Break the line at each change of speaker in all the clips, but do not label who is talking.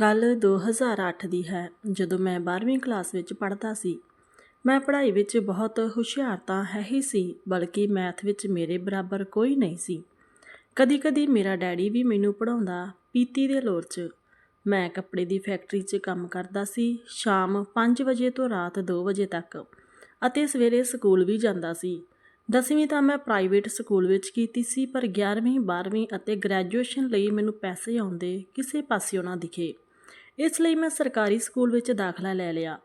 ਗੱਲ 2008 ਦੀ ਹੈ, ਜਦੋਂ ਮੈਂ 12ਵੀਂ ਕਲਾਸ ਵਿੱਚ ਪੜ੍ਹਦਾ ਸੀ। ਮੈਂ ਪੜ੍ਹਾਈ ਵਿੱਚ ਬਹੁਤ ਹੁਸ਼ਿਆਰ ਤਾਂ ਹੈ ਹੀ ਸੀ, ਬਲਕਿ ਮੈਥ ਵਿੱਚ ਮੇਰੇ ਬਰਾਬਰ ਕੋਈ ਨਹੀਂ ਸੀ। ਕਦੀ-ਕਦੀ ਮੇਰਾ ਡੈਡੀ ਵੀ ਮੈਨੂੰ ਪੜ੍ਹਾਉਂਦਾ ਪੀਤੀ ਦੇ ਲੋਰ 'ਚ। ਮੈਂ ਕੱਪੜੇ ਦੀ ਫੈਕਟਰੀ 'ਚ ਕੰਮ ਕਰਦਾ ਸੀ, ਸ਼ਾਮ 5 ਵਜੇ ਤੋਂ ਰਾਤ 2 ਵਜੇ ਤੱਕ, ਅਤੇ ਸਵੇਰੇ ਸਕੂਲ ਵੀ ਜਾਂਦਾ ਸੀ। ਦਸਵੀਂ ਤਾਂ ਮੈਂ ਪ੍ਰਾਈਵੇਟ ਸਕੂਲ ਵਿੱਚ ਕੀਤੀ ਸੀ, ਪਰ 11ਵੀਂ 12ਵੀਂ ਅਤੇ ਗ੍ਰੈਜੂਏਸ਼ਨ ਲਈ ਮੈਨੂੰ ਪੈਸੇ ਆਉਂਦੇ ਕਿਸੇ ਪਾਸਿਓਂ ਨਾ ਦਿਖੇ। ਇਸ ਲਈ ਮੈਂ ਸਰਕਾਰੀ ਸਕੂਲ ਵਿੱਚ ਦਾਖਲਾ ਲੈ ਲਿਆ।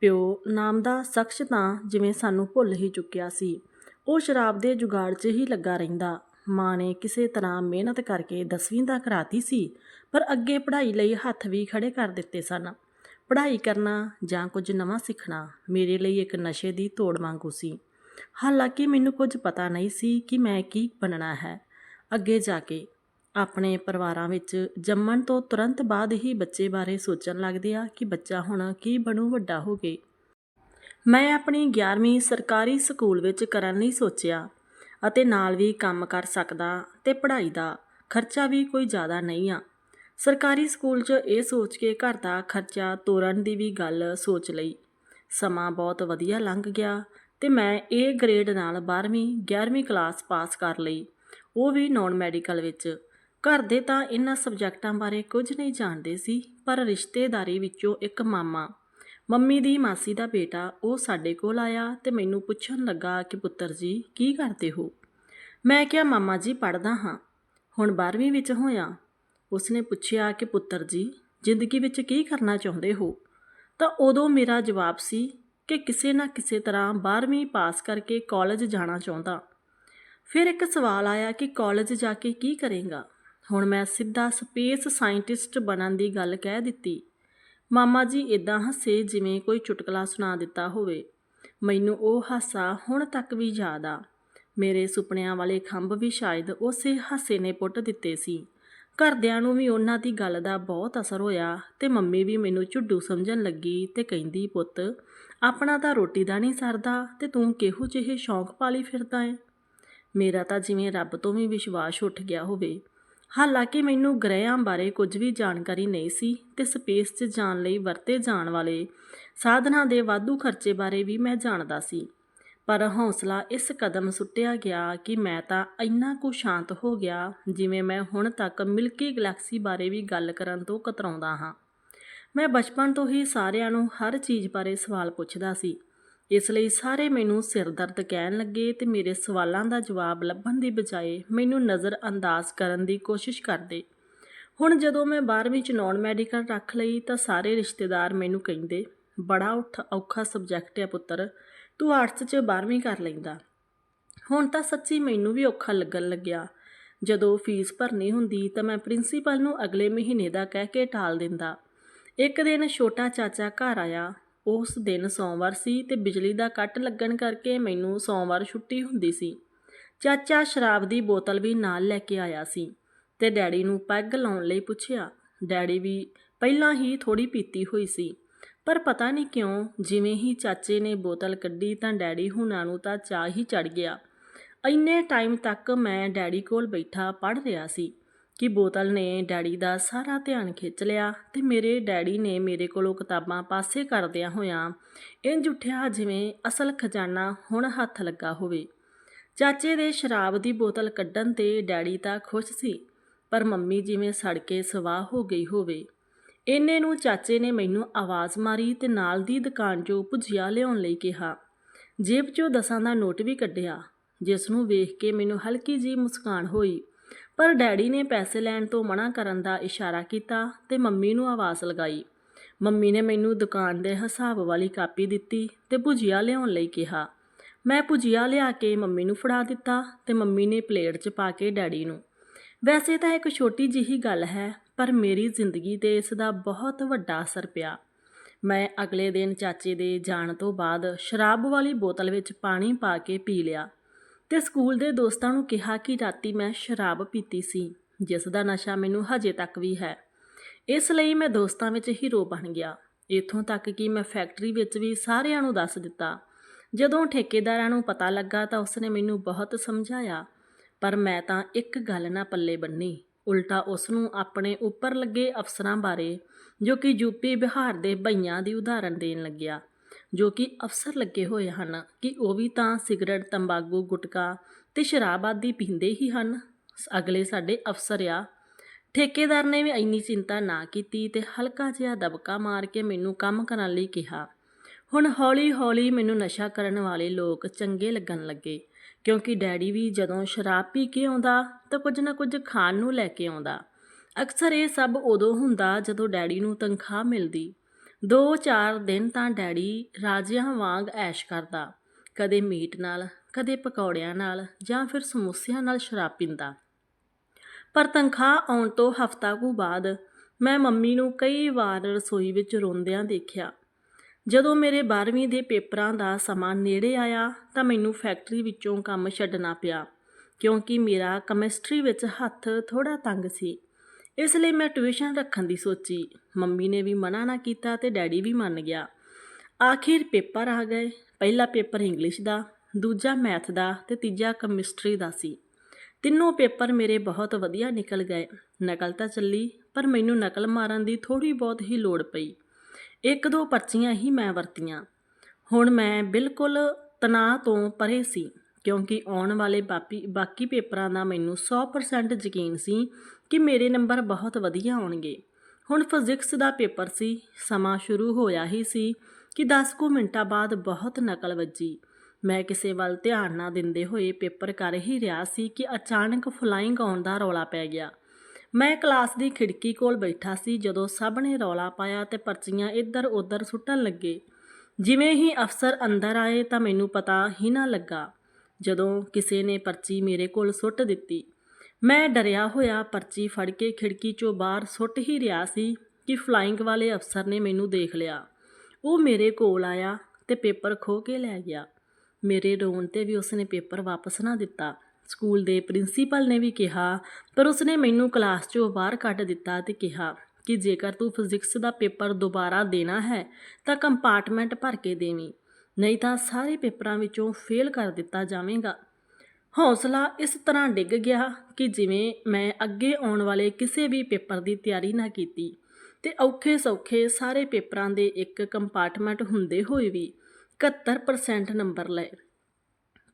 ਪਿਓ ਨਾਮ ਦਾ ਸ਼ਖਸ ਤਾਂ ਜਿਵੇਂ ਸਾਨੂੰ ਭੁੱਲ ਹੀ ਚੁੱਕਿਆ ਸੀ, ਉਹ ਸ਼ਰਾਬ ਦੇ ਜੁਗਾੜ 'ਚ ਹੀ ਲੱਗਾ ਰਹਿੰਦਾ। ਮਾਂ ਨੇ ਕਿਸੇ ਤਰ੍ਹਾਂ ਮਿਹਨਤ ਕਰਕੇ ਦਸਵੀਂ ਦਾ ਕਰਾਤੀ ਸੀ, ਪਰ ਅੱਗੇ ਪੜ੍ਹਾਈ ਲਈ ਹੱਥ ਵੀ ਖੜੇ ਕਰ ਦਿੱਤੇ ਸਨ। ਪੜ੍ਹਾਈ ਕਰਨਾ ਜਾਂ ਕੁਝ ਨਵਾਂ ਸਿੱਖਣਾ ਮੇਰੇ ਲਈ ਇੱਕ ਨਸ਼ੇ ਦੀ ਤੋੜ ਵਾਂਗੂ ਸੀ। ਹਾਲਾਂਕਿ ਮੈਨੂੰ ਕੁਝ ਪਤਾ ਨਹੀਂ ਸੀ ਕਿ ਮੈਂ ਕੀ ਬਣਨਾ ਹੈ। ਅੱਗੇ ਜਾ ਕੇ ਆਪਣੇ ਪਰਿਵਾਰਾਂ ਵਿੱਚ ਜੰਮਣ ਤੋਂ ਤੁਰੰਤ ਬਾਅਦ ਹੀ ਬੱਚੇ ਬਾਰੇ ਸੋਚਣ ਲੱਗਦੇ ਆ ਕਿ ਬੱਚਾ ਹੁਣ ਕੀ ਬਣੂ, ਵੱਡਾ ਹੋ ਕੇ। ਮੈਂ ਆਪਣੀ 11ਵੀਂ ਸਰਕਾਰੀ ਸਕੂਲ ਵਿੱਚ ਕਰਨ ਲਈ ਸੋਚਿਆ ਅਤੇ ਨਾਲ ਵੀ ਕੰਮ ਕਰ ਸਕਦਾ ਤੇ ਪੜ੍ਹਾਈ ਦਾ ਖਰਚਾ ਵੀ ਕੋਈ ਜ਼ਿਆਦਾ ਨਹੀਂ ਆ। ਸਰਕਾਰੀ ਸਕੂਲ 'ਚ ਇਹ ਸੋਚ ਕੇ ਘਰ ਦਾ ਖਰਚਾ ਤੋਰਨ ਦੀ ਵੀ ਗੱਲ ਸੋਚ ਲਈ। ਸਮਾਂ ਬਹੁਤ ਵਧੀਆ ਲੰਘ ਗਿਆ ਅਤੇ ਮੈਂ ਏ ਗ੍ਰੇਡ ਨਾਲ 12ਵੀਂ 11ਵੀਂ ਕਲਾਸ ਪਾਸ ਕਰ ਲਈ। ਉਹ ਵੀ ਨੋਨ ਮੈਡੀਕਲ ਵਿੱਚ। ਘਰ ਦੇ ਤਾਂ ਇਹਨਾਂ ਸਬਜੈਕਟਾਂ ਬਾਰੇ ਕੁਝ ਨਹੀਂ ਜਾਣਦੇ ਸੀ, ਪਰ ਰਿਸ਼ਤੇਦਾਰੀ ਵਿੱਚੋਂ ਇੱਕ ਮਾਮਾ। ਮੰਮੀ ਦੀ ਮਾਸੀ ਦਾ ਬੇਟਾ ਉਹ ਸਾਡੇ ਕੋਲ ਆਇਆ ਤੇ ਮੈਨੂੰ ਪੁੱਛਣ ਲੱਗਾ ਕਿ ਪੁੱਤਰ ਜੀ, ਕੀ ਕਰਦੇ ਹੋ? ਮੈਂ ਕਿਹਾ, ਮਾਮਾ ਜੀ ਪੜਦਾ ਹਾਂ। ਹੁਣ 12ਵੀਂ ਵਿੱਚ ਹੋਇਆ। ਉਸਨੇ ਪੁੱਛਿਆ ਕਿ ਪੁੱਤਰ ਜੀ, ਜ਼ਿੰਦਗੀ ਵਿੱਚ ਕੀ ਕਰਨਾ ਚਾਹੁੰਦੇ ਹੋ? ਤਾਂ ਉਦੋਂ ਮੇਰਾ ਜਵਾਬ ਸੀ ਕਿ ਕਿਸੇ ਨਾ ਕਿਸੇ ਤਰ੍ਹਾਂ 12ਵੀਂ ਪਾਸ ਕਰਕੇ ਕਾਲਜ ਜਾਣਾ ਚਾਹੁੰਦਾ। ਫਿਰ ਇੱਕ ਸਵਾਲ ਆਇਆ ਕਿ ਕਾਲਜ ਜਾ ਕੇ ਕੀ ਕਰੇਗਾ। ਹੁਣ ਮੈਂ ਸਿੱਧਾ ਸਪੇਸ ਸਾਇੰਟਿਸਟ ਬਣਨ ਦੀ ਗੱਲ ਕਹਿ ਦਿੱਤੀ। ਮਾਮਾ ਜੀ ਇਦਾਂ ਹੱਸੇ ਜਿਵੇਂ ਕੋਈ ਚੁਟਕਲਾ ਸੁਣਾ ਦਿੱਤਾ ਹੋਵੇ। ਮੈਨੂੰ ਉਹ ਹਾਸਾ ਹੁਣ ਤੱਕ ਵੀ ਯਾਦ ਆ। ਮੇਰੇ ਸੁਪਨਿਆਂ ਵਾਲੇ ਖੰਭ ਵੀ ਸ਼ਾਇਦ ਉਸੇ ਹਾਸੇ ਨੇ ਪੁੱਟ ਦਿੱਤੇ ਸੀ। ਘਰਦਿਆਂ ਨੂੰ ਵੀ ਉਹਨਾਂ ਦੀ ਗੱਲ ਦਾ ਬਹੁਤ ਅਸਰ ਹੋਇਆ ਤੇ ਮੰਮੀ ਵੀ ਮੈਨੂੰ ਝੁੱਡੂ ਸਮਝਣ ਲੱਗੀ ਤੇ ਕਹਿੰਦੀ, ਪੁੱਤ ਆਪਣਾ ਤਾਂ ਰੋਟੀ ਦਾ ਨਹੀਂ ਸਰਦਾ ਤੇ ਤੂੰ ਕਿਹੋ ਜਿਹੇ ਸ਼ੌਂਕ ਪਾਲੀ ਫਿਰਦਾ ਏ? ਮੇਰਾ ਤਾਂ ਜਿਵੇਂ ਰੱਬ ਤੋਂ ਵੀ ਵਿਸ਼ਵਾਸ ਉੱਠ ਗਿਆ ਹੋਵੇ, ਹਾਲਾਂਕਿ ਮੈਨੂੰ ਗ੍ਰਹਿਆਂ ਬਾਰੇ ਕੁਝ ਵੀ ਜਾਣਕਾਰੀ ਨਹੀਂ ਸੀ ਤੇ ਸਪੇਸ 'ਚ ਜਾਣ ਲਈ ਵਰਤੇ ਜਾਣ ਵਾਲੇ ਸਾਧਨਾਂ ਦੇ ਵਾਧੂ ਖਰਚੇ ਬਾਰੇ ਵੀ ਮੈਂ ਜਾਣਦਾ ਸੀ। ਪਰ ਹੌਸਲਾ ਇਸ ਕਦਮ ਸੁੱਟਿਆ ਗਿਆ ਕਿ ਮੈਂ ਤਾਂ ਇੰਨਾ ਕੁ ਸ਼ਾਂਤ ਹੋ ਗਿਆ ਜਿਵੇਂ ਮੈਂ ਹੁਣ ਤੱਕ ਮਿਲਕੀ ਗੈਲੈਕਸੀ ਬਾਰੇ ਵੀ ਗੱਲ ਕਰਨ ਤੋਂ ਕਤਰਾਉਂਦਾ ਹਾਂ। ਮੈਂ ਬਚਪਨ ਤੋਂ ਹੀ ਸਾਰਿਆਂ ਨੂੰ ਹਰ ਚੀਜ਼ ਬਾਰੇ ਸਵਾਲ ਪੁੱਛਦਾ ਸੀ। ਇਸ ਲਈ ਸਾਰੇ ਮੈਨੂੰ ਸਿਰਦਰਦ ਕਹਿਣ ਲੱਗੇ ਤੇ ਮੇਰੇ ਸਵਾਲਾਂ ਦਾ ਜਵਾਬ ਲੱਭਣ ਦੀ ਬਜਾਏ ਮੈਨੂੰ ਨਜ਼ਰ ਅੰਦਾਜ਼ ਕਰਨ ਦੀ ਕੋਸ਼ਿਸ਼ ਕਰਦੇ। ਹੁਣ ਜਦੋਂ ਮੈਂ 12ਵੀਂ ਚ ਨਾਨ ਮੈਡੀਕਲ ਰੱਖ ਲਈ ਤਾਂ ਸਾਰੇ ਰਿਸ਼ਤੇਦਾਰ ਮੈਨੂੰ ਕਹਿੰਦੇ, ਬੜਾ ਉੱਠ, ਔਖਾ ਸਬਜੈਕਟ ਹੈ ਪੁੱਤਰ, ਤੂੰ ਆਰਟਸ 'ਚ 12ਵੀਂ ਕਰ ਲੈਂਦਾ। ਹੁਣ ਤਾਂ ਸੱਚੀ ਮੈਨੂੰ ਵੀ ਔਖਾ ਲੱਗਣ ਲੱਗਿਆ। ਜਦੋਂ ਫੀਸ ਭਰਨੀ ਹੁੰਦੀ ਤਾਂ ਮੈਂ ਪ੍ਰਿੰਸੀਪਲ ਨੂੰ ਅਗਲੇ ਮਹੀਨੇ ਦਾ ਕਹਿ ਕੇ ਟਾਲ ਦਿੰਦਾ। ਇੱਕ ਦਿਨ ਛੋਟਾ ਚਾਚਾ ਘਰ ਆਇਆ। ਉਸ ਦਿਨ ਸੋਮਵਾਰ ਸੀ ਤੇ ਬਿਜਲੀ ਦਾ ਕੱਟ ਲੱਗਣ ਕਰਕੇ ਮੈਨੂੰ ਸੋਮਵਾਰ ਛੁੱਟੀ ਹੁੰਦੀ ਸੀ। ਚਾਚਾ ਸ਼ਰਾਬ ਦੀ ਬੋਤਲ ਵੀ ਨਾਲ ਲੈ ਕੇ ਆਇਆ ਸੀ ਤੇ ਡੈਡੀ ਨੂੰ ਪੈਗ ਲਾਉਣ ਲਈ ਪੁੱਛਿਆ। ਡੈਡੀ ਵੀ ਪਹਿਲਾਂ ਹੀ ਥੋੜੀ ਪੀਤੀ ਹੋਈ ਸੀ, ਪਰ ਪਤਾ ਨਹੀਂ ਕਿਉਂ ਜਿਵੇਂ ਹੀ ਚਾਚੇ ਨੇ ਬੋਤਲ ਕੱਢੀ ਤਾਂ ਡੈਡੀ ਹੁਣਾਂ ਨੂੰ ਤਾਂ ਚਾਹ ਹੀ ਚੜ ਗਿਆ। ਇੰਨੇ ਟਾਈਮ ਤੱਕ ਮੈਂ ਡੈਡੀ ਕੋਲ ਬੈਠਾ ਪੜ ਰਿਹਾ ਸੀ। ਕਿ ਬੋਤਲ ਨੇ ਡੈਡੀ ਦਾ ਸਾਰਾ ਧਿਆਨ ਖਿੱਚ ਲਿਆ ਤੇ ਮੇਰੇ ਡੈਡੀ ਨੇ ਮੇਰੇ ਕੋਲੋਂ ਕਿਤਾਬਾਂ ਪਾਸੇ ਕਰਦਿਆਂ ਹੋਇਆਂ ਇੰਜ ਉੱਠਿਆ ਜਿਵੇਂ ਅਸਲ ਖਜ਼ਾਨਾ ਹੁਣ ਹੱਥ ਲੱਗਾ ਹੋਵੇ। ਚਾਚੇ ਦੇ ਸ਼ਰਾਬ ਦੀ ਬੋਤਲ ਕੱਢਣ ਤੇ ਡੈਡੀ ਤਾਂ ਖੁਸ਼ ਸੀ, ਪਰ ਮੰਮੀ ਜਿਵੇਂ ਸੜ ਕੇ ਸਵਾਹ ਹੋ ਗਈ ਹੋਵੇ। ਇੰਨੇ ਨੂੰ ਚਾਚੇ ਨੇ ਮੈਨੂੰ ਆਵਾਜ਼ ਮਾਰੀ ਤੇ ਨਾਲ ਦੀ ਦੁਕਾਨ 'ਚੋਂ ਭੁਜੀਆ ਲਿਆਉਣ ਲਈ ਕਿਹਾ। ਜੇਬ 'ਚੋਂ ਦਸਾਂ ਦਾ ਨੋਟ ਵੀ ਕੱਢਿਆ, ਜਿਸ ਨੂੰ ਵੇਖ ਕੇ ਮੈਨੂੰ ਹਲਕੀ ਜੀ ਮੁਸਕਾਨ ਹੋਈ। ਪਰ ਡੈਡੀ ਨੇ ਪੈਸੇ ਲੈਣ ਤੋਂ ਮਨਾ ਕਰਨ ਦਾ ਇਸ਼ਾਰਾ ਕੀਤਾ ਤੇ ਮੰਮੀ ਨੂੰ ਆਵਾਜ਼ ਲਗਾਈ। ਮੰਮੀ ਨੇ ਮੈਨੂੰ ਦੁਕਾਨ ਦੇ ਹਿਸਾਬ ਵਾਲੀ ਕਾਪੀ ਦਿੱਤੀ ਤੇ ਭੁਜੀਆ ਲਿਆਉਣ ਲਈ ਕਿਹਾ। ਮੈਂ ਭੁਜੀਆ ਲਿਆ ਕੇ ਮੰਮੀ ਨੂੰ ਫੜਾ ਦਿੱਤਾ ਤੇ ਮੰਮੀ ਨੇ ਪਲੇਟ 'ਚ ਪਾ ਕੇ ਡੈਡੀ ਨੂੰ। ਵੈਸੇ ਤਾਂ ਇੱਕ ਛੋਟੀ ਜਿਹੀ ਗੱਲ ਹੈ, ਪਰ ਮੇਰੀ ਜ਼ਿੰਦਗੀ ਤੇ ਇਸ ਦਾ ਬਹੁਤ ਵੱਡਾ ਅਸਰ ਪਿਆ। ਮੈਂ ਅਗਲੇ ਦਿਨ ਚਾਚੇ ਦੇ ਜਾਣ ਤੋਂ ਬਾਅਦ ਸ਼ਰਾਬ ਵਾਲੀ ਬੋਤਲ ਵਿੱਚ ਪਾਣੀ ਪਾ ਕੇ ਪੀ ਲਿਆ। ਤੇ ਸਕੂਲ ਦੇ ਦੋਸਤਾਂ ਨੂੰ ਕਿਹਾ ਕਿ ਰਾਤੀ ਮੈਂ ਸ਼ਰਾਬ ਪੀਤੀ ਸੀ, ਜਿਸ ਦਾ ਨਸ਼ਾ ਮੈਨੂੰ ਹਜੇ ਤੱਕ ਵੀ ਹੈ। ਇਸ ਲਈ ਮੈਂ ਦੋਸਤਾਂ ਵਿੱਚ ਹੀਰੋ ਬਣ ਗਿਆ। ਇਥੋਂ ਤੱਕ ਕਿ ਮੈਂ ਫੈਕਟਰੀ ਵਿੱਚ ਵੀ ਸਾਰਿਆਂ ਨੂੰ ਦੱਸ ਦਿੱਤਾ। ਜਦੋਂ ਠੇਕੇਦਾਰਾਂ ਨੂੰ ਪਤਾ ਲੱਗਾ ਤਾਂ ਉਸਨੇ ਮੈਨੂੰ ਬਹੁਤ ਸਮਝਾਇਆ, ਪਰ ਮੈਂ ਤਾਂ ਇੱਕ ਗੱਲ ਨਾ ਪੱਲੇ ਬੰਨੀ। ਉਲਟਾ ਉਸ ਨੂੰ ਆਪਣੇ ਉੱਪਰ ਲੱਗੇ ਅਫਸਰਾਂ ਬਾਰੇ, ਜੋ ਕਿ ਯੂਪੀ ਬਿਹਾਰ ਦੇ ਭਈਆਂ ਦੀ ਉਦਾਹਰਣ ਦੇਣ ਲੱਗਿਆ। ਜੋ ਕਿ ਅਫਸਰ ਲੱਗੇ ਹੋਏ ਹਨ ਕਿ ਉਹ ਵੀ ਤਾਂ ਸਿਗਰਟ, ਤੰਬਾਕੂ, ਗੁਟਕਾ ਤੇ ਸ਼ਰਾਬ ਆਦਿ ਪੀਂਦੇ ਹੀ ਹਨ। ਅਗਲੇ ਸਾਡੇ ਅਫਸਰ ਆ। ਠੇਕੇਦਾਰ ਨੇ ਵੀ ਇੰਨੀ ਚਿੰਤਾ ਨਾ ਕੀਤੀ ਤੇ ਹਲਕਾ ਜਿਹਾ ਦਬਕਾ ਮਾਰ ਕੇ ਮੈਨੂੰ ਕੰਮ ਕਰਨ ਲਈ ਕਿਹਾ। ਹੁਣ ਹੌਲੀ-ਹੌਲੀ ਮੈਨੂੰ ਨਸ਼ਾ ਕਰਨ ਵਾਲੇ ਲੋਕ ਚੰਗੇ ਲੱਗਣ ਲੱਗੇ, ਕਿਉਂਕਿ ਡੈਡੀ ਵੀ ਜਦੋਂ ਸ਼ਰਾਬ ਪੀ ਕੇ ਆਉਂਦਾ ਤਾਂ ਕੁਝ ਨਾ ਕੁਝ ਖਾਣ ਨੂੰ ਲੈ ਕੇ ਆਉਂਦਾ। ਅਕਸਰ ਇਹ ਸਭ ਉਦੋਂ ਹੁੰਦਾ ਜਦੋਂ ਡੈਡੀ ਨੂੰ ਤਨਖਾਹ ਮਿਲਦੀ। 2-4 ਦਿਨ ਤਾਂ ਡੈਡੀ ਰਾਜਿਆਂ ਵਾਂਗ ਐਸ਼ ਕਰਦਾ। ਕਦੇ ਮੀਟ ਨਾਲ, ਕਦੇ ਪਕੌੜਿਆਂ ਨਾਲ ਜਾਂ ਫਿਰ ਸਮੋਸਿਆਂ ਨਾਲ ਸ਼ਰਾਬ ਪੀਂਦਾ। ਪਰ ਤਨਖਾਹ ਆਉਣ ਤੋਂ ਹਫ਼ਤਾ ਕੁ ਬਾਅਦ ਮੈਂ ਮੰਮੀ ਨੂੰ ਕਈ ਵਾਰ ਰਸੋਈ ਵਿੱਚ ਰੋਂਦਿਆਂ ਦੇਖਿਆ। ਜਦੋਂ ਮੇਰੇ 12ਵੀਂ ਦੇ ਪੇਪਰਾਂ ਦਾ ਸਮਾਂ ਨੇੜੇ ਆਇਆ ਤਾਂ ਮੈਨੂੰ ਫੈਕਟਰੀ ਵਿੱਚੋਂ ਕੰਮ ਛੱਡਣਾ ਪਿਆ, ਕਿਉਂਕਿ ਮੇਰਾ ਕੈਮਿਸਟਰੀ ਵਿੱਚ ਹੱਥ ਥੋੜਾ ਤੰਗ ਸੀ। ਇਸ ਲਈ ਮੈਂ ਟਿਊਸ਼ਨ ਰੱਖਣ ਦੀ ਸੋਚੀ। ਮੰਮੀ ਨੇ ਵੀ ਮਨਾ ਨਾ ਕੀਤਾ ਤੇ ਡੈਡੀ ਵੀ ਮੰਨ ਗਿਆ। ਆਖਿਰ ਪੇਪਰ ਆ ਗਏ। ਪਹਿਲਾ ਪੇਪਰ ਇੰਗਲਿਸ਼ ਦਾ, ਦੂਜਾ ਮੈਥ ਦਾ ਤੇ ਤੀਜਾ ਕੈਮਿਸਟਰੀ ਦਾ ਸੀ। ਤਿੰਨੋਂ ਪੇਪਰ ਮੇਰੇ ਬਹੁਤ ਵਧੀਆ ਨਿਕਲ ਗਏ। ਨਕਲ ਤਾਂ ਚੱਲੀ, ਪਰ ਮੈਨੂੰ ਨਕਲ ਮਾਰਨ ਦੀ ਥੋੜੀ ਬਹੁਤ ਹੀ ਲੋੜ ਪਈ। ਇੱਕ ਦੋ ਪਰਚੀਆਂ ਹੀ ਮੈਂ ਵਰਤੀਆਂ। ਹੁਣ ਮੈਂ ਬਿਲਕੁਲ ਤਣਾਅ ਤੋਂ ਪਰੇ ਸੀ, ਕਿਉਂਕਿ ਆਉਣ ਵਾਲੇ ਬਾਕੀ ਬਾਕੀ ਪੇਪਰਾਂ ਦਾ ਮੈਨੂੰ 100% ਯਕੀਨ ਸੀ ਕਿ ਮੇਰੇ ਨੰਬਰ ਬਹੁਤ ਵਧੀਆ ਆਉਣਗੇ। ਹੁਣ ਫਿਜ਼ਿਕਸ ਦਾ ਪੇਪਰ ਸੀ, ਸਮਾਂ ਸ਼ੁਰੂ ਹੋਇਆ ਹੀ ਸੀ ਕਿ 10 ਕੁ ਮਿੰਟਾਂ ਬਾਅਦ ਬਹੁਤ ਨਕਲ ਵੱਜੀ। ਮੈਂ ਕਿਸੇ ਵੱਲ ਧਿਆਨ ਨਾ ਦਿੰਦੇ ਹੋਏ ਪੇਪਰ ਕਰ ਹੀ ਰਿਹਾ ਸੀ ਕਿ ਅਚਾਨਕ ਫਲਾਈਂਗ ਆਉਣ ਦਾ ਰੌਲਾ ਪੈ ਗਿਆ। ਮੈਂ ਕਲਾਸ ਦੀ ਖਿੜਕੀ ਕੋਲ ਬੈਠਾ ਸੀ ਜਦੋਂ ਸਭ ਨੇ ਰੌਲਾ ਪਾਇਆ ਤੇ ਪਰਚੀਆਂ ਇੱਧਰ-ਉੱਧਰ ਸੁੱਟਣ ਲੱਗੇ। ਜਿਵੇਂ ਹੀ ਅਫਸਰ ਅੰਦਰ ਆਏ ਤਾਂ ਮੈਨੂੰ ਪਤਾ ਹੀ ਨਾ ਲੱਗਾ। ਜਦੋਂ ਕਿਸੇ ਨੇ ਪਰਚੀ ਮੇਰੇ ਕੋਲ ਸੁੱਟ ਦਿੱਤੀ ਮੈਂ ਡਰਿਆ ਹੋਇਆ ਪਰਚੀ ਫੜ ਕੇ ਖਿੜਕੀ 'ਚੋਂ ਬਾਹਰ ਸੁੱਟ ਹੀ ਰਿਹਾ ਸੀ ਕਿ ਫਲਾਈਂਗ ਵਾਲੇ ਅਫਸਰ ਨੇ ਮੈਨੂੰ ਦੇਖ ਲਿਆ। ਉਹ ਮੇਰੇ ਕੋਲ ਆਇਆ ਤੇ ਪੇਪਰ ਖੋ ਕੇ ਲੈ ਗਿਆ। ਮੇਰੇ ਰੋਣ ਤੇ ਵੀ ਉਸਨੇ ਪੇਪਰ ਵਾਪਸ ਨਾ ਦਿੱਤਾ। ਸਕੂਲ ਦੇ ਪ੍ਰਿੰਸੀਪਲ ਨੇ ਵੀ ਕਿਹਾ, ਪਰ ਉਸਨੇ ਮੈਨੂੰ ਕਲਾਸ 'ਚੋਂ ਬਾਹਰ ਕੱਢ ਦਿੱਤਾ ਤੇ ਕਿਹਾ ਕਿ ਜੇਕਰ ਤੂੰ ਫਿਜ਼ਿਕਸ ਦਾ ਪੇਪਰ ਦੁਬਾਰਾ ਦੇਣਾ ਹੈ, ਤਾਂ ਕੰਪਾਰਟਮੈਂਟ ਭਰ ਕੇ ਦੇਵੀਂ, ਨਹੀਂ ਤਾਂ ਸਾਰੇ ਪੇਪਰਾਂ ਵਿੱਚੋਂ ਫੇਲ ਕਰ ਦਿੱਤਾ ਜਾਵੇਗਾ। ਹੌਸਲਾ ਇਸ ਤਰ੍ਹਾਂ ਡਿੱਗ ਗਿਆ ਕਿ ਜਿਵੇਂ ਮੈਂ ਅੱਗੇ ਆਉਣ ਵਾਲੇ ਕਿਸੇ ਵੀ ਪੇਪਰ ਦੀ ਤਿਆਰੀ ਨਾ ਕੀਤੀ ਤੇ ਔਖੇ ਸੌਖੇ ਸਾਰੇ ਪੇਪਰਾਂ ਦੇ ਇੱਕ ਕੰਪਾਰਟਮੈਂਟ ਹੁੰਦੇ ਹੋਏ ਵੀ 71% ਨੰਬਰ ਲਏ।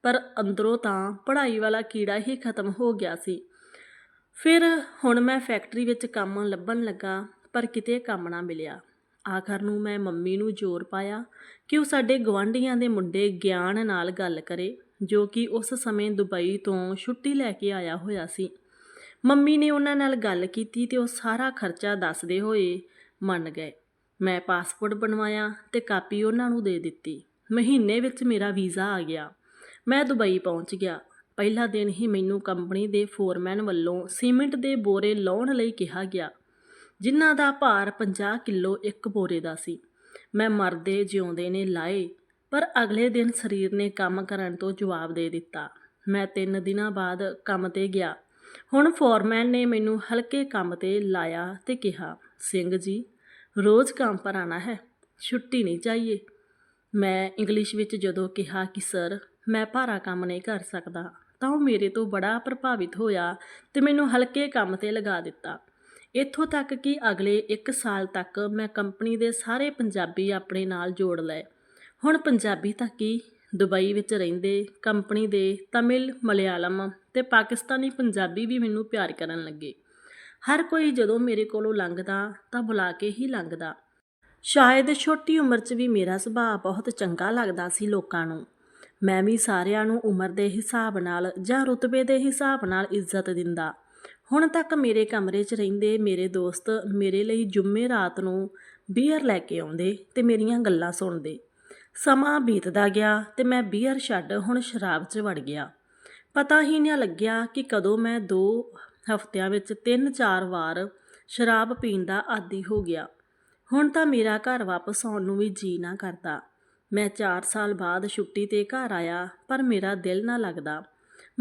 ਪਰ ਅੰਦਰੋਂ ਤਾਂ ਪੜ੍ਹਾਈ ਵਾਲਾ ਕੀੜਾ ਹੀ ਖਤਮ ਹੋ ਗਿਆ ਸੀ। ਫਿਰ ਹੁਣ ਮੈਂ ਫੈਕਟਰੀ ਵਿੱਚ ਕੰਮ ਲੱਭਣ ਲੱਗਾ, ਪਰ ਕਿਤੇ ਕੰਮ ਨਾ ਮਿਲਿਆ। ਆਖਰ ਨੂੰ ਮੈਂ ਮੰਮੀ ਨੂੰ ਜ਼ੋਰ ਪਾਇਆ ਕਿ ਉਹ ਸਾਡੇ ਗਵਾਂਢੀਆਂ ਦੇ ਮੁੰਡੇ ਗਿਆਨ ਨਾਲ ਗੱਲ ਕਰੇ। ਜੋ ਕਿ ਉਸ ਸਮੇਂ ਦੁਬਈ ਤੋਂ ਛੁੱਟੀ ਲੈ ਕੇ ਆਇਆ ਹੋਇਆ ਸੀ। ਮੰਮੀ ਨੇ ਉਹਨਾਂ ਨਾਲ ਗੱਲ ਕੀਤੀ ਤੇ ਉਹ ਸਾਰਾ ਖਰਚਾ ਦੱਸਦੇ ਹੋਏ ਮੰਨ ਗਏ। ਮੈਂ ਪਾਸਪੋਰਟ ਬਣਵਾਇਆ ਤੇ ਕਾਪੀ ਉਹਨਾਂ ਨੂੰ ਦੇ ਦਿੱਤੀ। ਮਹੀਨੇ ਵਿੱਚ ਮੇਰਾ ਵੀਜ਼ਾ ਆ ਗਿਆ। ਮੈਂ ਦੁਬਈ ਪਹੁੰਚ ਗਿਆ। ਪਹਿਲਾ ਦਿਨ ਹੀ ਮੈਨੂੰ ਕੰਪਨੀ ਦੇ ਫੋਰਮੈਨ ਵੱਲੋਂ ਸੀਮੈਂਟ ਦੇ ਬੋਰੇ ਲਾਉਣ ਲਈ ਕਿਹਾ ਗਿਆ, ਜਿਨ੍ਹਾਂ ਦਾ ਭਾਰ 50 ਕਿਲੋ ਇੱਕ ਬੋਰੇ ਦਾ ਸੀ। ਮੈਂ ਮਰਦੇ ਜਿਉਂਦੇ ਨੇ ਲਾਏ। ਪਰ ਅਗਲੇ ਦਿਨ ਸਰੀਰ ਨੇ ਕੰਮ ਕਰਨ ਤੋਂ ਜਵਾਬ ਦੇ ਦਿੱਤਾ। ਮੈਂ 3 ਦਿਨਾਂ ਬਾਅਦ ਕੰਮ ਤੇ ਗਿਆ। ਹੁਣ ਫੋਰਮੈਨ ਨੇ ਮੈਨੂੰ ਹਲਕੇ ਕੰਮ ਤੇ ਲਾਇਆ ਤੇ ਕਿਹਾ, ਸਿੰਘ ਜੀ, ਰੋਜ਼ ਕੰਮ ਪਰ ਆਣਾ ਹੈ, ਛੁੱਟੀ ਨਹੀਂ ਚਾਹੀਏ। ਮੈਂ ਇੰਗਲਿਸ਼ ਵਿੱਚ ਜਦੋਂ ਕਿਹਾ ਕਿ, ਸਰ, ਮੈਂ ਭਾਰਾ ਕੰਮ ਨਹੀਂ ਕਰ ਸਕਦਾ, ਤਾਂ ਉਹ ਮੇਰੇ ਤੋਂ ਬੜਾ ਪ੍ਰਭਾਵਿਤ ਹੋਇਆ ਤੇ ਮੈਨੂੰ ਹਲਕੇ ਕੰਮ ਤੇ ਲਗਾ ਦਿੱਤਾ। ਇੱਥੋਂ ਤੱਕ ਕਿ ਅਗਲੇ 1 ਸਾਲ ਤੱਕ ਮੈਂ ਕੰਪਨੀ ਦੇ ਸਾਰੇ ਪੰਜਾਬੀ ਆਪਣੇ ਨਾਲ ਜੋੜ ਲਏ। ਹੁਣ ਪੰਜਾਬੀ ਤਾਂ ਕੀ? ਦੁਬਈ ਵਿੱਚ ਰਹਿੰਦੇ, ਕੰਪਨੀ ਦੇ, ਤਮਿਲ, ਮਲਿਆਲਮ ਤੇ ਪਾਕਿਸਤਾਨੀ ਪੰਜਾਬੀ ਵੀ ਮੈਨੂੰ ਪਿਆਰ ਕਰਨ ਲੱਗੇ। ਹਰ ਕੋਈ ਜਦੋਂ ਮੇਰੇ ਕੋਲੋਂ ਲੰਘਦਾ ਤਾਂ ਬੁਲਾ ਕੇ ਹੀ ਲੰਘਦਾ। ਸ਼ਾਇਦ ਛੋਟੀ ਉਮਰ 'ਚ ਵੀ ਮੇਰਾ ਸੁਭਾਅ ਬਹੁਤ ਚੰਗਾ ਲੱਗਦਾ ਸੀ ਲੋਕਾਂ ਨੂੰ। ਮੈਂ ਵੀ ਸਾਰਿਆਂ ਨੂੰ ਉਮਰ ਦੇ ਹਿਸਾਬ ਨਾਲ ਜਾਂ ਰੁਤਬੇ ਦੇ ਹਿਸਾਬ ਨਾਲ ਇੱਜ਼ਤ ਦਿੰਦਾ। ਹੁਣ ਤੱਕ ਮੇਰੇ ਕਮਰੇ 'ਚ ਰਹਿੰਦੇ ਮੇਰੇ ਦੋਸਤ ਮੇਰੇ ਲਈ ਜੁੰਮੇ ਰਾਤ ਨੂੰ ਬੀਅਰ ਲੈ ਕੇ ਆਉਂਦੇ ਤੇ ਮੇਰੀਆਂ ਗੱਲਾਂ ਸੁਣਦੇ। ਸਮਾਂ ਬੀਤਦਾ ਗਿਆ ਤੇ ਮੈਂ ਬੀਅਰ ਛੱਡ ਹੁਣ ਸ਼ਰਾਬ 'ਚ ਵੜ ਗਿਆ। ਪਤਾ ਹੀ ਨਹੀਂ ਲੱਗਿਆ ਕਿ ਕਦੋਂ ਮੈਂ 2 ਹਫ਼ਤਿਆਂ ਵਿੱਚ 3-4 ਵਾਰ ਸ਼ਰਾਬ ਪੀਣ ਦਾ ਆਦੀ ਹੋ ਗਿਆ। ਹੁਣ ਤਾਂ ਮੇਰਾ ਘਰ ਵਾਪਸ ਆਉਣ ਨੂੰ ਵੀ ਜੀ ਨਾ ਕਰਦਾ। ਮੈਂ 4 ਸਾਲ ਬਾਅਦ ਛੁੱਟੀ ਤੇ ਘਰ ਆਇਆ ਪਰ ਮੇਰਾ ਦਿਲ ਨਾ ਲੱਗਦਾ।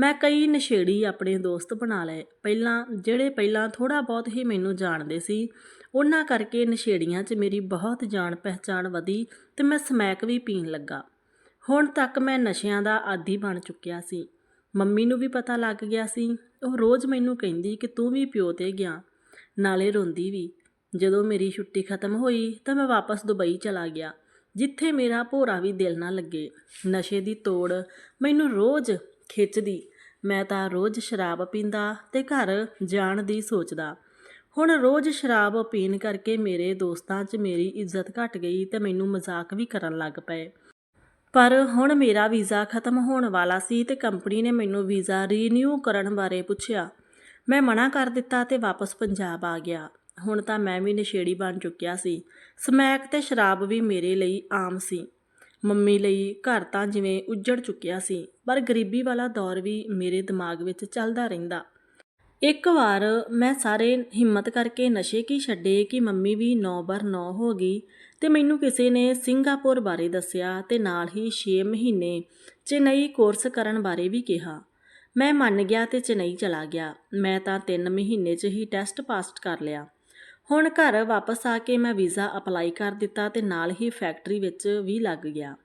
ਮੈਂ ਕਈ ਨਸ਼ੇੜੀ ਆਪਣੇ ਦੋਸਤ ਬਣਾ ਲਏ। ਪਹਿਲਾਂ, ਜਿਹੜੇ ਪਹਿਲਾਂ ਥੋੜਾ ਬਹੁਤ ਹੀ ਮੈਨੂੰ ਜਾਣਦੇ ਸੀ, ਉਹਨਾਂ ਕਰਕੇ ਨਸ਼ੇੜੀਆਂ 'ਚ ਮੇਰੀ ਬਹੁਤ ਜਾਣ ਪਹਿਚਾਣ ਵਧੀ ਤੇ ਮੈਂ ਸਮੈਕ ਵੀ ਪੀਣ ਲੱਗਾ। ਹੁਣ ਤੱਕ ਮੈਂ ਨਸ਼ਿਆਂ ਦਾ ਆਦੀ ਬਣ ਚੁੱਕਿਆ ਸੀ। ਮੰਮੀ ਨੂੰ ਵੀ ਪਤਾ ਲੱਗ ਗਿਆ ਸੀ। ਉਹ ਰੋਜ਼ ਮੈਨੂੰ ਕਹਿੰਦੀ ਕਿ ਤੂੰ ਵੀ ਪਿਓ ਤੇ ਗਿਆ। ਨਾਲੇ ਰੋਂਦੀ ਵੀ। ਜਦੋਂ ਮੇਰੀ ਛੁੱਟੀ ਖਤਮ ਹੋਈ ਤਾਂ ਮੈਂ ਵਾਪਸ ਦੁਬਈ ਚਲਾ ਗਿਆ, ਜਿੱਥੇ ਮੇਰਾ ਭੋਰਾ ਵੀ ਦਿਲ ਨਾ ਲੱਗੇ। ਨਸ਼ੇ ਦੀ ਤੋੜ ਮੈਨੂੰ ਰੋਜ਼ ਖਿੱਚਦੀ। ਮੈਂ ਤਾਂ ਰੋਜ਼ ਸ਼ਰਾਬ ਪੀਂਦਾ ਤੇ ਘਰ ਜਾਣ ਦੀ ਸੋਚਦਾ। ਹੁਣ ਰੋਜ਼ ਸ਼ਰਾਬ ਪੀਣ ਕਰਕੇ ਮੇਰੇ ਦੋਸਤਾਂ 'ਚ ਮੇਰੀ ਇੱਜ਼ਤ ਘਟ ਗਈ ਤੇ ਮੈਨੂੰ ਮਜ਼ਾਕ ਵੀ ਕਰਨ ਲੱਗ ਪਏ। ਪਰ ਹੁਣ ਮੇਰਾ ਵੀਜ਼ਾ ਖਤਮ ਹੋਣ ਵਾਲਾ ਸੀ ਤੇ ਕੰਪਨੀ ਨੇ ਮੈਨੂੰ ਵੀਜ਼ਾ ਰੀਨਿਊ ਕਰਨ ਬਾਰੇ ਪੁੱਛਿਆ। ਮੈਂ ਮਨਾ ਕਰ ਦਿੱਤਾ ਤੇ ਵਾਪਸ ਪੰਜਾਬ ਆ ਗਿਆ। ਹੁਣ ਤਾਂ ਮੈਂ ਵੀ ਨਸ਼ੇੜੀ ਬਣ ਚੁੱਕਿਆ ਸੀ। ਸਮੈਕ ਤੇ ਸ਼ਰਾਬ ਵੀ ਮੇਰੇ ਲਈ ਆਮ ਸੀ। ਮੰਮੀ ਲਈ ਘਰ ਤਾਂ ਜਿਵੇਂ ਉੱਜੜ ਚੁੱਕਿਆ ਸੀ। ਪਰ ਗਰੀਬੀ ਵਾਲਾ ਦੌਰ ਵੀ ਮੇਰੇ ਦਿਮਾਗ ਵਿੱਚ ਚੱਲਦਾ ਰਹਿੰਦਾ। ਇੱਕ ਵਾਰ ਮੈਂ ਸਾਰੇ ਹਿੰਮਤ ਕਰਕੇ ਨਸ਼ੇ ਕੀ ਛੱਡੇ ਕਿ ਮੰਮੀ ਵੀ 9 ਬਰ 9 ਹੋ ਗਈ ਤੇ ਮੈਨੂੰ ਕਿਸੇ ਨੇ ਸਿੰਗਾਪੁਰ ਬਾਰੇ ਦੱਸਿਆ ਤੇ ਨਾਲ ਹੀ 6 ਮਹੀਨੇ ਚੇਨਈ ਕੋਰਸ ਕਰਨ ਬਾਰੇ ਵੀ ਕਿਹਾ। ਮੈਂ ਮੰਨ ਗਿਆ ਤੇ ਚੇਨਈ ਚਲਾ ਗਿਆ। ਮੈਂ ਤਾਂ 3 ਮਹੀਨੇ 'ਚ ਹੀ ਟੈਸਟ ਪਾਸ ਕਰ ਲਿਆ। ਹੁਣ ਘਰ ਵਾਪਸ ਆ ਕੇ ਮੈਂ ਵੀਜ਼ਾ ਅਪਲਾਈ ਕਰ ਦਿੱਤਾ ਤੇ ਨਾਲ ਹੀ ਫੈਕਟਰੀ ਵਿੱਚ ਵੀ ਲੱਗ ਗਿਆ।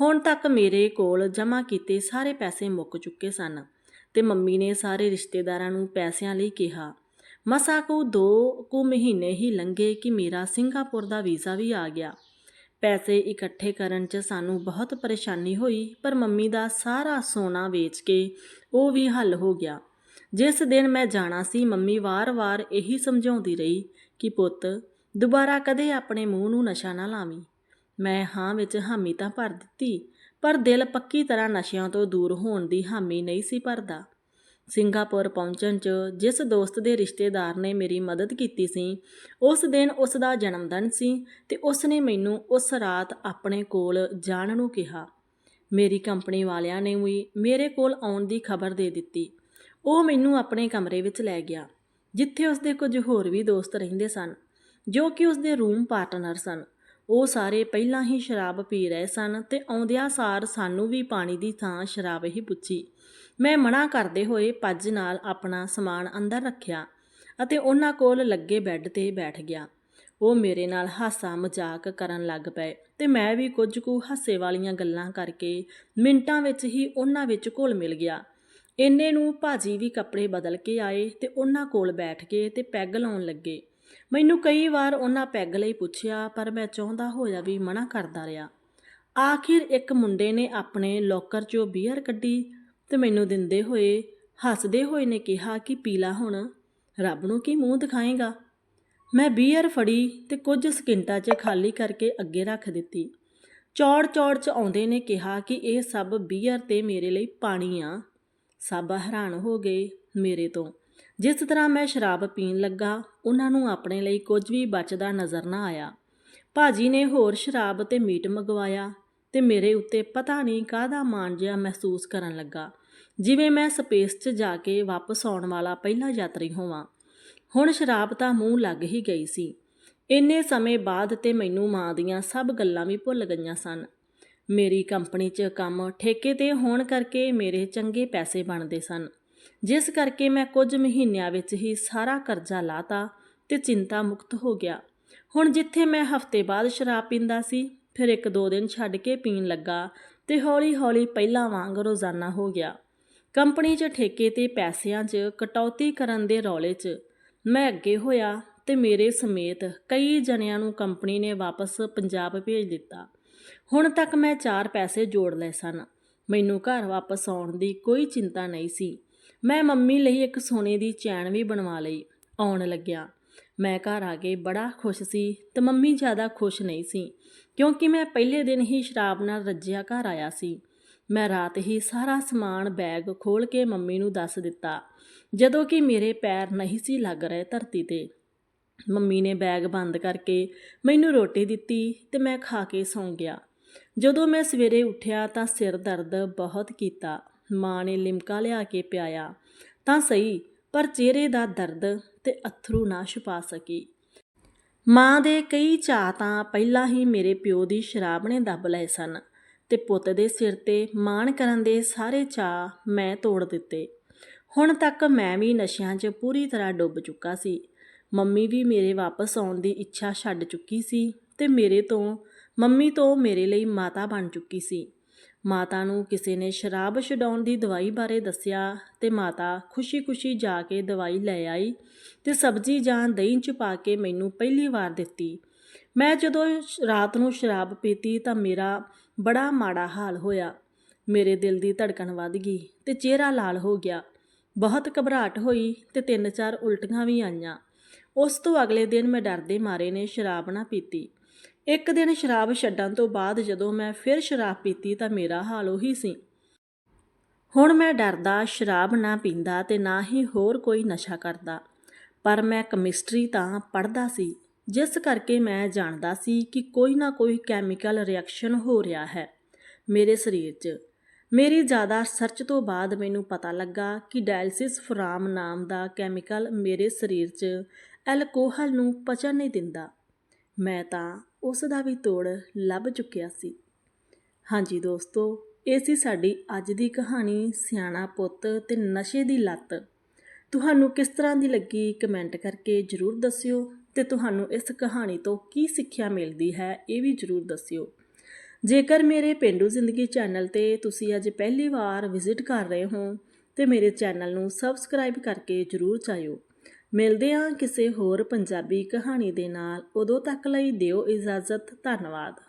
ਹੁਣ ਤੱਕ ਮੇਰੇ ਕੋਲ ਜਮ੍ਹਾਂ ਕੀਤੇ ਸਾਰੇ ਪੈਸੇ ਮੁੱਕ ਚੁੱਕੇ ਸਨ ਤੇ ਮੰਮੀ ਨੇ ਸਾਰੇ ਰਿਸ਼ਤੇਦਾਰਾਂ ਨੂੰ ਪੈਸਿਆਂ ਲਈ ਕਿਹਾ। ਮਸਾ ਕੋ ਦੋ ਕੁ ਮਹੀਨੇ ਹੀ ਲੰਘੇ ਕਿ ਮੇਰਾ ਸਿੰਗਾਪੁਰ ਦਾ ਵੀਜ਼ਾ ਵੀ ਆ ਗਿਆ। ਪੈਸੇ ਇਕੱਠੇ ਕਰਨ 'ਚ ਸਾਨੂੰ ਬਹੁਤ ਪਰੇਸ਼ਾਨੀ ਹੋਈ, ਪਰ ਮੰਮੀ ਦਾ ਸਾਰਾ ਸੋਨਾ ਵੇਚ ਕੇ ਉਹ ਵੀ ਹੱਲ ਹੋ ਗਿਆ। ਜਿਸ ਦਿਨ ਮੈਂ ਜਾਣਾ ਸੀ, ਮੰਮੀ ਵਾਰ-ਵਾਰ ਇਹੀ ਸਮਝਾਉਂਦੀ ਰਹੀ ਕਿ ਪੁੱਤ, ਦੁਬਾਰਾ ਕਦੇ ਆਪਣੇ ਮੂੰਹ ਨੂੰ ਨਸ਼ਾ ਨਾ ਲਾਵੀਂ। ਮੈਂ ਹਾਂ ਵਿੱਚ ਹਾਮੀ ਤਾਂ ਭਰ ਦਿੱਤੀ, ਪਰ ਦਿਲ ਪੱਕੀ ਤਰ੍ਹਾਂ ਨਸ਼ਿਆਂ ਤੋਂ ਦੂਰ ਹੋਣ ਦੀ ਹਾਮੀ ਨਹੀਂ ਸੀ ਭਰਦਾ। ਸਿੰਗਾਪੁਰ ਪਹੁੰਚਣ 'ਚ ਜਿਸ ਦੋਸਤ ਦੇ ਰਿਸ਼ਤੇਦਾਰ ਨੇ ਮੇਰੀ ਮਦਦ ਕੀਤੀ ਸੀ, ਉਸ ਦਿਨ ਉਸ ਦਾ ਜਨਮ ਦਿਨ ਸੀ ਤੇ ਉਸ ਨੇ ਮੈਨੂੰ ਉਸ ਰਾਤ ਆਪਣੇ ਕੋਲ ਜਾਣ ਨੂੰ ਕਿਹਾ। ਮੇਰੀ ਕੰਪਨੀ ਵਾਲਿਆਂ ਨੇ ਵੀ ਮੇਰੇ ਕੋਲ ਆਉਣ ਦੀ ਖਬਰ ਦੇ ਦਿੱਤੀ। ਉਹ ਮੈਨੂੰ ਆਪਣੇ ਕਮਰੇ ਵਿੱਚ ਲੈ ਗਿਆ, ਜਿੱਥੇ ਉਸ ਦੇ ਕੁਝ ਹੋਰ ਵੀ ਦੋਸਤ ਰਹਿੰਦੇ ਸਨ, ਜੋ ਕਿ ਉਸ ਦੇ ਰੂਮ ਪਾਰਟਨਰ ਸਨ। ਉਹ ਸਾਰੇ ਪਹਿਲਾਂ ਹੀ ਸ਼ਰਾਬ ਪੀ ਰਹੇ ਸਨ ਤੇ ਆਉਂਦਿਆਂ ਸਾਰ ਸਾਨੂੰ ਵੀ ਪਾਣੀ ਦੀ ਥਾਂ ਸ਼ਰਾਬ ਹੀ ਪੁੱਛੀ। ਮੈਂ ਮਨਾ ਕਰਦੇ ਹੋਏ ਪੱਜ ਨਾਲ ਆਪਣਾ ਸਮਾਨ ਅੰਦਰ ਰੱਖਿਆ ਅਤੇ ਉਹਨਾਂ ਕੋਲ ਲੱਗੇ ਬੈੱਡ ਤੇ ਬੈਠ ਗਿਆ। ਉਹ ਮੇਰੇ ਨਾਲ ਹਾਸਾ ਮਜ਼ਾਕ ਕਰਨ ਲੱਗ ਪਏ ਤੇ ਮੈਂ ਵੀ ਕੁਝ ਕੁ ਹਾਸੇ ਵਾਲੀਆਂ ਗੱਲਾਂ ਕਰਕੇ ਮਿੰਟਾਂ ਵਿੱਚ ਹੀ ਉਹਨਾਂ ਵਿੱਚ ਘੁਲ ਮਿਲ ਗਿਆ। ਇੰਨੇ ਨੂੰ ਭਾਜੀ ਵੀ ਕੱਪੜੇ ਬਦਲ ਕੇ ਆਏ ਤੇ ਉਹਨਾਂ ਕੋਲ ਬੈਠ ਕੇ ਤੇ ਪੈਗ ਲਾਉਣ ਲੱਗੇ। ਮੈਨੂੰ ਕਈ ਵਾਰ ਉਹਨਾਂ ਪੈਗ ਲਈ ਪੁੱਛਿਆ, ਪਰ ਮੈਂ ਚਾਹੁੰਦਾ ਹੋਇਆ ਵੀ ਮਨਾ ਕਰਦਾ ਰਿਹਾ। ਆਖਿਰ ਇੱਕ ਮੁੰਡੇ ਨੇ ਆਪਣੇ ਲੋਕਰ 'ਚੋਂ ਬੀਅਰ ਕੱਢੀ ਤੇ ਮੈਨੂੰ ਦਿੰਦੇ ਹੋਏ, ਹੱਸਦੇ ਹੋਏ ਨੇ ਕਿਹਾ ਕਿ ਪੀਲਾ ਹੁਣ, ਰੱਬ ਨੂੰ ਕੀ ਮੂੰਹ ਦਿਖਾਏਗਾ? ਮੈਂ ਬੀਅਰ ਫੜੀ ਤੇ ਕੁਝ ਸਕਿੰਟਾਂ 'ਚ ਖਾਲੀ ਕਰਕੇ ਅੱਗੇ ਰੱਖ ਦਿੱਤੀ। ਚੌੜ ਚੌੜ 'ਚ ਆਉਂਦੇ ਨੇ ਕਿਹਾ ਕਿ ਇਹ ਸਭ ਬੀਅਰ ਤੇ ਮੇਰੇ ਲਈ ਪਾਣੀ ਆ। ਸਭ ਹੈਰਾਨ ਹੋ ਗਏ ਮੇਰੇ ਤੋਂ। ਜਿਸ ਤਰ੍ਹਾਂ ਮੈਂ ਸ਼ਰਾਬ ਪੀਣ ਲੱਗਾ, ਉਹਨਾਂ ਨੂੰ ਆਪਣੇ ਲਈ ਕੁਝ ਵੀ ਬਚਦਾ ਨਜ਼ਰ ਨਾ ਆਇਆ। ਭਾਜੀ ਨੇ ਹੋਰ ਸ਼ਰਾਬ ਤੇ ਮੀਟ ਮੰਗਵਾਇਆ ਤੇ ਮੇਰੇ ਉੱਤੇ ਪਤਾ ਨਹੀਂ ਕਾਹਦਾ ਮਾਣ ਜਿਹਾ ਮਹਿਸੂਸ ਕਰਨ ਲੱਗਾ, ਜਿਵੇਂ ਮੈਂ ਸਪੇਸ 'ਚ ਜਾ ਕੇ ਵਾਪਸ ਆਉਣ ਵਾਲਾ ਪਹਿਲਾ ਯਾਤਰੀ ਹੋਵਾਂ। ਹੁਣ ਸ਼ਰਾਬ ਤਾਂ ਮੂੰਹ ਲੱਗ ਹੀ ਗਈ ਸੀ। ਇੰਨੇ ਸਮੇਂ ਬਾਅਦ ਤੇ ਮੈਨੂੰ ਮਾਂ ਦੀਆਂ ਸਭ ਗੱਲਾਂ ਵੀ ਭੁੱਲ ਗਈਆਂ ਸਨ। ਮੇਰੀ ਕੰਪਨੀ 'ਚ ਕੰਮ ਠੇਕੇ ਤੇ ਹੋਣ ਕਰਕੇ ਮੇਰੇ ਚੰਗੇ ਪੈਸੇ ਬਣਦੇ ਸਨ। ਜਿਸ ਕਰਕੇ ਮੈਂ ਕੁਝ ਮਹੀਨਿਆਂ ਵਿੱਚ ਹੀ ਸਾਰਾ ਕਰਜ਼ਾ ਲਾਤਾ ਤੇ ਚਿੰਤਾ ਮੁਕਤ ਹੋ ਗਿਆ। ਹੁਣ ਜਿੱਥੇ ਮੈਂ ਹਫ਼ਤੇ ਬਾਅਦ ਸ਼ਰਾਬ ਪੀਂਦਾ ਸੀ, ਫਿਰ ਇੱਕ ਦੋ ਦਿਨ ਛੱਡ ਕੇ ਪੀਣ ਲੱਗਾ ਤੇ ਹੌਲੀ-ਹੌਲੀ ਪਹਿਲਾਂ ਵਾਂਗ ਰੋਜ਼ਾਨਾ ਹੋ ਗਿਆ। ਕੰਪਨੀ 'ਚ ਠੇਕੇ ਤੇ ਪੈਸਿਆਂ 'ਚ ਕਟੌਤੀ ਕਰਨ ਦੇ ਰੌਲੇ 'ਚ ਮੈਂ ਅੱਗੇ ਹੋਇਆ ਤੇ ਮੇਰੇ ਸਮੇਤ ਕਈ ਜਣਿਆਂ ਨੂੰ ਕੰਪਨੀ ਨੇ ਵਾਪਸ ਪੰਜਾਬ ਭੇਜ ਦਿੱਤਾ। ਹੁਣ ਤੱਕ ਮੈਂ ਚਾਰ ਪੈਸੇ ਜੋੜ ਲਏ ਸਨ। ਮੈਨੂੰ ਘਰ ਵਾਪਸ ਆਉਣ ਦੀ ਕੋਈ ਚਿੰਤਾ ਨਹੀਂ ਸੀ। ਮੈਂ ਮੰਮੀ ਲਈ ਇੱਕ ਸੋਨੇ ਦੀ ਚੈਨ ਵੀ ਬਣਵਾ ਲਈ, ਆਉਣ ਲੱਗਿਆ। ਮੈਂ ਘਰ ਆ ਕੇ ਬੜਾ ਖੁਸ਼ ਸੀ ਤੇ ਮੰਮੀ ਜ਼ਿਆਦਾ ਖੁਸ਼ ਨਹੀਂ ਸੀ, ਕਿਉਂਕਿ ਮੈਂ ਪਹਿਲੇ ਦਿਨ ਹੀ ਸ਼ਰਾਬ ਨਾਲ ਰੱਜਿਆ ਘਰ ਆਇਆ ਸੀ। ਮੈਂ ਰਾਤ ਹੀ ਸਾਰਾ ਸਮਾਨ ਬੈਗ ਖੋਲ ਕੇ ਮੰਮੀ ਨੂੰ ਦੱਸ ਦਿੱਤਾ, ਜਦੋਂ ਕਿ ਮੇਰੇ ਪੈਰ ਨਹੀਂ ਸੀ ਲੱਗ ਰਹੇ ਧਰਤੀ ਤੇ। ਮੰਮੀ ਨੇ ਬੈਗ ਬੰਦ ਕਰਕੇ ਮੈਨੂੰ ਰੋਟੀ ਦਿੱਤੀ ਤੇ ਮੈਂ ਖਾ ਕੇ ਸੌਂ ਗਿਆ। ਜਦੋਂ ਮੈਂ ਸਵੇਰੇ ਉੱਠਿਆ ਤਾਂ ਸਿਰ ਦਰਦ ਬਹੁਤ ਕੀਤਾ। ਮਾਂ ਨੇ ਲਿਮਕਾ ਲਿਆ ਕੇ ਪਿਆਇਆ ਤਾਂ ਸਹੀ, ਪਰ ਚਿਹਰੇ ਦਾ ਦਰਦ ਤੇ ਅਥਰੂ ਨਾ ਛੁਪਾ ਸਕੀ। ਮਾਂ ਦੇ ਕਈ ਚਾਅ ਤਾਂ ਪਹਿਲਾਂ ਹੀ ਮੇਰੇ ਪਿਓ ਦੀ ਸ਼ਰਾਬ ਨੇ ਦੱਬ ਲਏ ਸਨ ਤੇ ਪੁੱਤ ਦੇ ਸਿਰ ਤੇ ਮਾਣ ਕਰਨ ਦੇ ਸਾਰੇ ਚਾਅ ਮੈਂ ਤੋੜ ਦਿੱਤੇ। ਹੁਣ ਤੱਕ ਮੈਂ ਵੀ ਨਸ਼ਿਆਂ 'ਚ ਪੂਰੀ ਤਰ੍ਹਾਂ ਡੁੱਬ ਚੁੱਕਾ ਸੀ। ਮੰਮੀ ਵੀ ਮੇਰੇ ਵਾਪਸ ਆਉਣ ਦੀ ਇੱਛਾ ਛੱਡ ਚੁੱਕੀ ਸੀ ਤੇ ਮੇਰੇ ਤੋਂ, ਮੰਮੀ ਤੋਂ ਮੇਰੇ ਲਈ ਮਾਤਾ ਬਣ ਚੁੱਕੀ ਸੀ। ਮਾਤਾ ਨੂੰ ਕਿਸੇ ਨੇ ਸ਼ਰਾਬ ਛਡਾਉਣ ਦੀ ਦਵਾਈ ਬਾਰੇ ਦੱਸਿਆ ਤੇ ਮਾਤਾ ਖੁਸ਼ੀ-ਖੁਸ਼ੀ ਜਾ ਕੇ ਦਵਾਈ ਲੈ ਆਈ ਤੇ ਸਬਜ਼ੀ ਜਾਂ ਦਹੀਂ ਚ ਪਾ ਕੇ ਮੈਨੂੰ ਪਹਿਲੀ ਵਾਰ ਦਿੱਤੀ। ਮੈਂ ਜਦੋਂ ਸ਼- ਰਾਤ ਨੂੰ ਸ਼ਰਾਬ ਪੀਤੀ ਤਾਂ ਮੇਰਾ ਬੜਾ ਮਾੜਾ ਹਾਲ ਹੋਇਆ। ਮੇਰੇ ਦਿਲ ਦੀ ਧੜਕਣ ਵੱਧ ਗਈ ਤੇ ਚਿਹਰਾ ਲਾਲ ਹੋ ਗਿਆ। ਬਹੁਤ ਘਬਰਾਹਟ ਹੋਈ ਤੇ ਤਿੰਨ ਚਾਰ ਉਲਟੀਆਂ ਵੀ ਆਈਆਂ। ਉਸ ਤੋਂ ਅਗਲੇ ਦਿਨ ਮੈਂ ਡਰਦੇ ਮਾਰੇ ਨੇ ਸ਼ਰਾਬ ਨਾ ਪੀਤੀ। ਇੱਕ ਦਿਨ ਸ਼ਰਾਬ ਛੱਡਣ ਤੋਂ ਬਾਅਦ ਜਦੋਂ ਮੈਂ ਫਿਰ ਸ਼ਰਾਬ ਪੀਤੀ ਤਾਂ ਮੇਰਾ ਹਾਲ ਉਹੀ ਸੀ। ਹੁਣ ਮੈਂ ਡਰਦਾ ਸ਼ਰਾਬ ਨਾ ਪੀਂਦਾ ਤੇ ਨਾ ਹੀ ਹੋਰ ਕੋਈ ਨਸ਼ਾ ਕਰਦਾ। ਪਰ ਮੈਂ ਕੈਮਿਸਟਰੀ ਤਾਂ ਪੜ੍ਹਦਾ ਸੀ, ਜਿਸ ਕਰਕੇ ਮੈਂ ਜਾਣਦਾ ਸੀ ਕਿ ਕੋਈ ਨਾ ਕੋਈ ਕੈਮੀਕਲ ਰਿਐਕਸ਼ਨ ਹੋ ਰਿਹਾ ਹੈ ਮੇਰੇ ਸਰੀਰ 'ਚ। ਮੇਰੀ ਜ਼ਿਆਦਾ ਸਰਚ ਤੋਂ ਬਾਅਦ ਮੈਨੂੰ ਪਤਾ ਲੱਗਾ ਕਿ ਡਾਇਲਸਿਸ ਫਰਾਮ ਨਾਮ ਦਾ ਕੈਮੀਕਲ ਮੇਰੇ ਸਰੀਰ 'ਚ ਐਲਕੋਹਲ ਨੂੰ ਪਚਣ ਨਹੀਂ ਦਿੰਦਾ। ਮੈਂ ਤਾਂ ਉਸ ਦਾ ਵੀ ਤੋੜ ਲੱਭ ਚੁੱਕਿਆ ਸੀ। ਹਾਂਜੀ ਦੋਸਤੋ, ਇਹ ਸੀ ਸਾਡੀ ਅੱਜ ਦੀ ਕਹਾਣੀ ਸਿਆਣਾ ਪੁੱਤ ਤੇ ਨਸ਼ੇ ਦੀ ਲੱਤ। ਤੁਹਾਨੂੰ ਕਿਸ ਤਰ੍ਹਾਂ ਦੀ ਲੱਗੀ ਕਮੈਂਟ ਕਰਕੇ ਜਰੂਰ ਦੱਸਿਓ ਤੇ ਤੁਹਾਨੂੰ ਇਸ ਕਹਾਣੀ ਤੋਂ ਕੀ ਸਿੱਖਿਆ ਮਿਲਦੀ ਹੈ ਇਹ ਵੀ ਜਰੂਰ ਦੱਸਿਓ। ਜੇਕਰ ਮੇਰੇ ਪਿੰਡੂ ਜ਼ਿੰਦਗੀ ਚੈਨਲ ਤੇ ਤੁਸੀਂ ਅੱਜ ਪਹਿਲੀ ਵਾਰ ਵਿਜ਼ਿਟ ਕਰ ਰਹੇ ਹੋ ਤੇ ਮੇਰੇ ਚੈਨਲ ਨੂੰ ਸਬਸਕ੍ਰਾਈਬ ਕਰਕੇ ਜਰੂਰ ਚਾਇਓ ਮਿਲਦੇ ਹਾਂ ਕਿਸੇ ਹੋਰ ਪੰਜਾਬੀ ਕਹਾਣੀ ਦੇ ਨਾਲ। ਉਦੋਂ ਤੱਕ ਲਈ ਦਿਓ ਇਜਾਜ਼ਤ। ਧੰਨਵਾਦ।